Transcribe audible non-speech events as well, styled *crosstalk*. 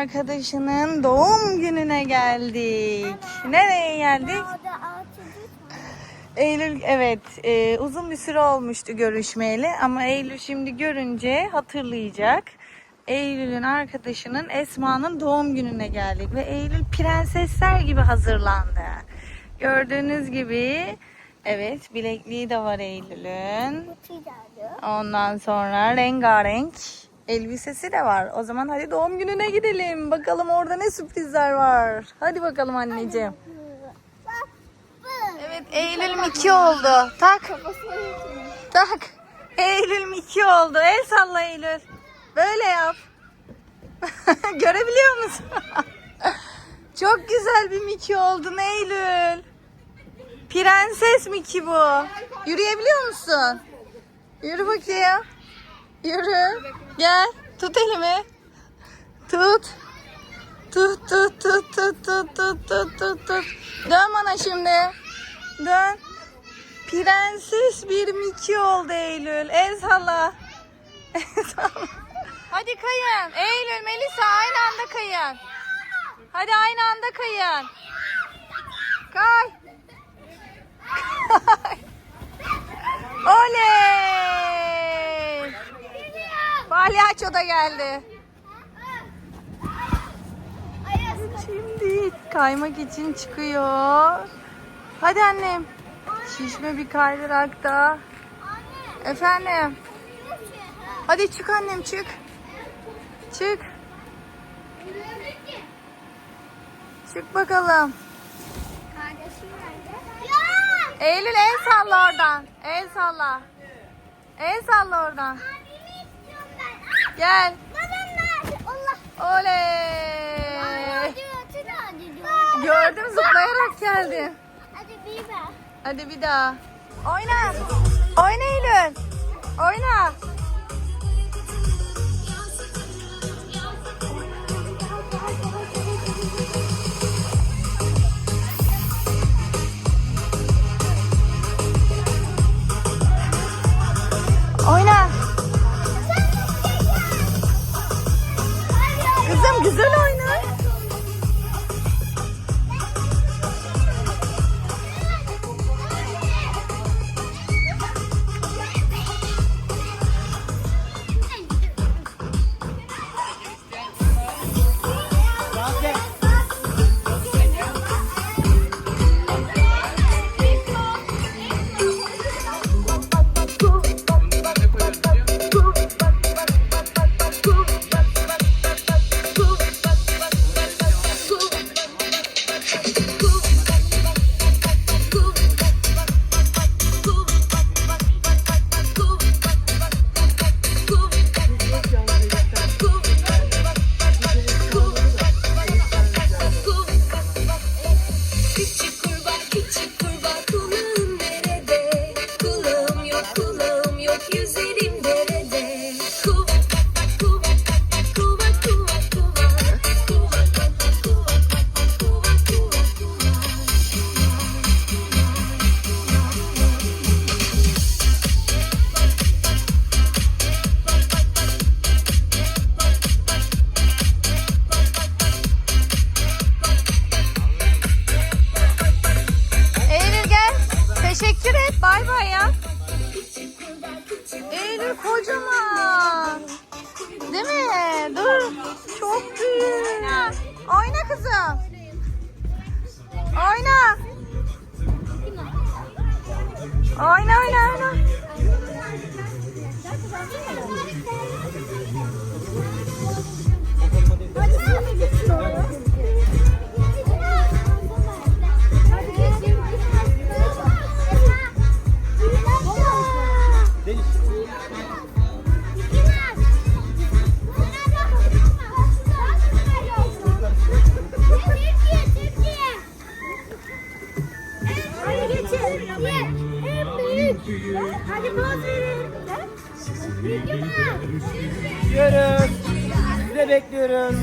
arkadaşının doğum gününe geldik. Nereye geldik? Eylül evet e, uzun bir süre olmuştu görüşmeyeli ama Eylül şimdi görünce hatırlayacak. Eylül'ün arkadaşının Esma'nın doğum gününe geldik ve Eylül prensesler gibi hazırlandı. Gördüğünüz gibi evet bilekliği de var Eylül'ün. Ondan sonra rengarenk elbisesi de var. O zaman hadi doğum gününe gidelim. Bakalım orada ne sürprizler var. Hadi bakalım anneciğim. Evet Eylül Miki oldu. Tak. Tak. Eylül Miki oldu. El salla Eylül. Böyle yap. *laughs* Görebiliyor musun? *laughs* Çok güzel bir Miki oldun Eylül. Prenses Miki bu. Yürüyebiliyor musun? Yürü bakayım. Yürü. Gel. Tut elimi. Tut. Tut tut tut tut tut tut tut tut tut. Dön bana şimdi. Dön. Prenses bir Miki oldu Eylül. El salla. *laughs* El salla. Hadi kayın. Eylül, Melisa aynı anda kayın. Hadi aynı anda kayın. Kay. *laughs* Kay. Oley. Palyaço da geldi. Şimdi kaymak için çıkıyor. Hadi annem. Şişme bir kaydırakta. Efendim. Hadi çık annem çık. Çık. Çık bakalım. Eylül el salla oradan. El salla. El salla oradan. Gel. Babam nerede? Allah. Oley. Gördüm zıplayarak geldin. Hadi bir ver. Hadi bir daha. Oyna. Oyna Eylül. Oyna. Teşekkür et. Bay bay ya. Eylül kocaman. Değil mi? Dur. Çok büyük. Oyna kızım. Oyna oyna oyna. büyük büyük. Hadi poz verin. Gidiyoruz. Sizi de bekliyoruz.